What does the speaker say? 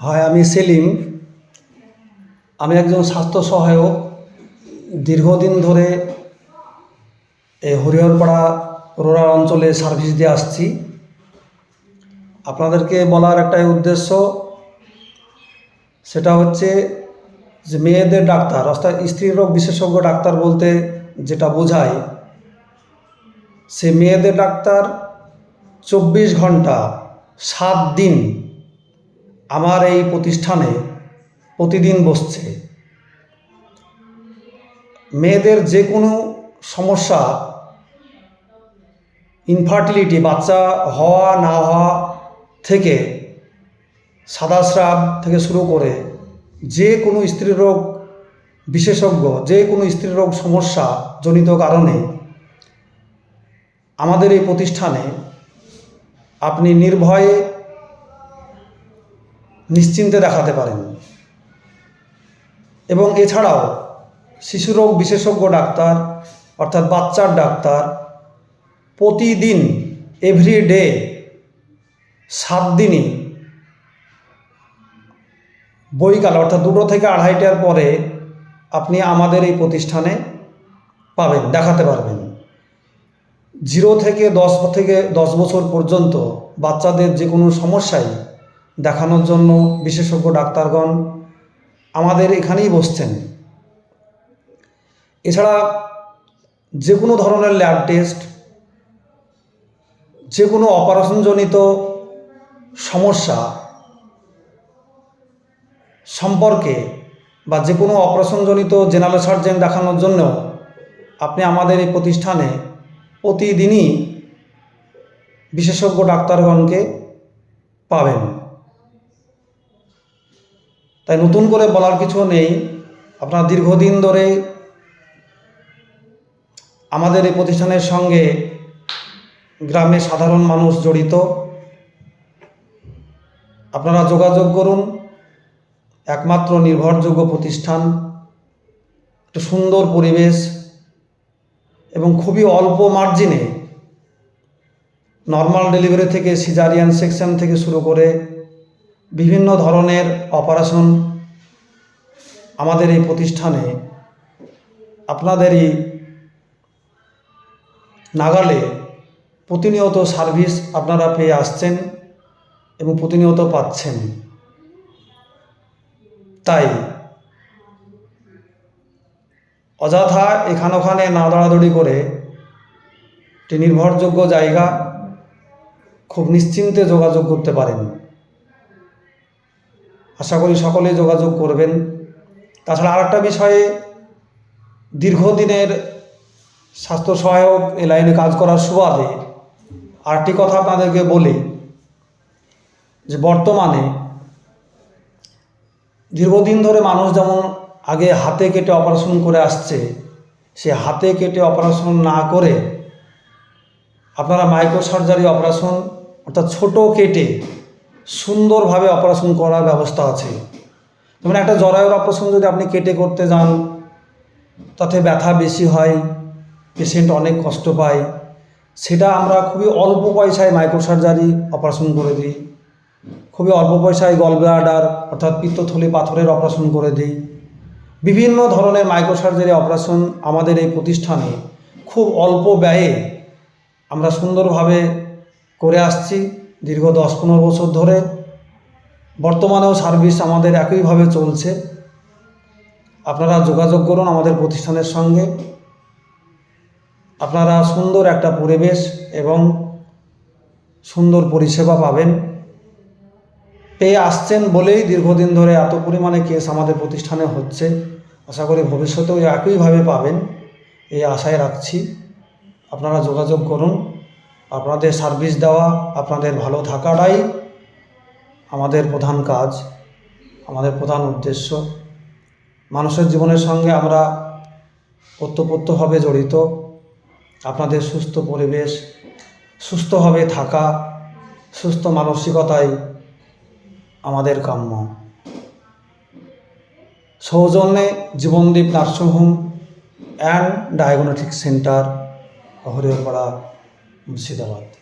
হয়, আমি সেলিম। আমি একজন স্বাস্থ্য সহায়ক। দীর্ঘদিন ধরে এই হরিহরপাড়া রোরার অঞ্চলে সার্ভিস দিয়ে আসছি। আপনাদেরকে বলার একটাই উদ্দেশ্য, সেটা হচ্ছে যে মেয়েদের ডাক্তার, অর্থাৎ স্ত্রী রোগ বিশেষজ্ঞ ডাক্তার বলতে যেটা বোঝায়, সে মেয়েদের ডাক্তার চব্বিশ ঘণ্টা, সাত দিন আমার এই প্রতিষ্ঠানে প্রতিদিন বসছে। মেয়েদের যে কোনো সমস্যা ইনফার্টিলিটি বাচ্চা হওয়া, না হওয়া থেকে সাদা স্রাব থেকে শুরু করে যে কোনো স্ত্রীরোগ বিশেষজ্ঞ যে কোনো স্ত্রীরোগ সমস্যা জনিত কারণে আমাদের এই প্রতিষ্ঠানে আপনি নির্ভয়ে নিশ্চিন্তে দেখাতে পারেন। এবং এছাড়াও শিশুরোগ বিশেষজ্ঞ ডাক্তার, অর্থাৎ বাচ্চার ডাক্তার, প্রতিদিন এভরি ডে সাত দিনই বইকাল অর্থাৎ দুটো থেকে আড়াইটার পরে আপনি আমাদের এই প্রতিষ্ঠানে পাবেন, দেখাতে পারবেন। জিরো থেকে দশ থেকে দশ বছর পর্যন্ত বাচ্চাদের যে কোনো সমস্যায় দেখানোর জন্য বিশেষজ্ঞ ডাক্তারগণ আমাদের এখানেই বসছেন। এছাড়া যে কোনো ধরনের ল্যাব টেস্ট যে কোনো অপারেশনজনিত সমস্যা সম্পর্কে বা যে কোনো অপারেশনজনিত জেনারেল সার্জেন দেখানোর জন্য আপনি আমাদের এই প্রতিষ্ঠানে প্রতিদিনই বিশেষজ্ঞ ডাক্তারগণকে পাবেন। তাই নতুন করে বলার কিছু নেই। আপনার দীর্ঘদিন ধরে আমাদের এই প্রতিষ্ঠানের সঙ্গে গ্রামে সাধারণ মানুষ জড়িত। আপনারা যোগাযোগ করুন। একমাত্র নির্ভরযোগ্য প্রতিষ্ঠান। একটা সুন্দর পরিবেশ এবং খুবই অল্প মার্জিনে নর্মাল ডেলিভারি থেকে সিজারিয়ান সেকশন থেকে শুরু করে বিভিন্ন ধরনের অপারেশন আমাদের এই প্রতিষ্ঠানে আপনাদেরই নাগালে প্রতিনিয়ত সার্ভিস আপনারা পেয়ে আসছেন এবং প্রতিনিয়ত পাচ্ছেন। তাই অযথা এখান ওখানে না দৌড়াদৌড়ি করে একটি নির্ভরযোগ্য জায়গা খুব নিশ্চিন্তে যোগাযোগ করতে পারেন। আশা করি সকলে যোগাযোগ করবেন। তাছাড়া আরেকটা বিষয়ে দীর্ঘদিনের স্বাস্থ্য সহায়ক এ লাইনে কাজ করার সুবাদে আরেকটি কথা আপনাদেরকে বলি, যে বর্তমানে দীর্ঘদিন ধরে মানুষ যেমন আগে হাতে কেটে অপারেশন করে আসছে, সে হাতে কেটে অপারেশন না করে আপনারা মাইক্রো সার্জারি অপারেশন অর্থাৎ ছোট কেটে সুন্দরভাবে অপারেশন করার ব্যবস্থা আছে। যেমন একটা জরায়ুর অপারেশন যদি আপনি কেটে করতে যান, তাতে ব্যথা বেশি হয় পেশেন্ট অনেক কষ্ট পায়। সেটা আমরা খুবই অল্প পয়সায় মাইক্রো সার্জারি অপারেশন করে দিই। খুবই অল্প পয়সায় গল ব্লাডার অর্থাৎ পিত্তথলি পাথরের অপারেশন করে দিই। বিভিন্ন ধরনের মাইক্রো সার্জারি অপারেশন আমাদের এই প্রতিষ্ঠানে খুব অল্প ব্যয়ে আমরা সুন্দরভাবে করে আসছি। দীর্ঘ দশ পনেরো বছর ধরে বর্তমানেও সার্ভিস আমাদের একইভাবে চলছে। আপনারা যোগাযোগ করুন আমাদের প্রতিষ্ঠানের সঙ্গে। আপনারা সুন্দর একটা পরিবেশ এবং সুন্দর পরিষেবা পাবেন। পেয়ে আসছেন বলেই দীর্ঘদিন ধরে এত পরিমাণে কেস আমাদের প্রতিষ্ঠানে হচ্ছে। আশা করি ভবিষ্যতেও একইভাবে পাবেন, এই আশায় রাখছি। আপনারা যোগাযোগ করুন। আপনাদের সার্ভিস দেওয়া, আপনাদের ভালো থাকাটাই আমাদের প্রধান কাজ, আমাদের প্রধান উদ্দেশ্য। মানুষের জীবনের সঙ্গে আমরা ওতপ্রোতভাবে জড়িত। আপনাদের সুস্থ পরিবেশ সুস্থভাবে থাকা, সুস্থ মানসিকতাই আমাদের কাম্য। সৌজন্যে Jibandeep nursing home and diagnostic centre Hariharpara مسيدوات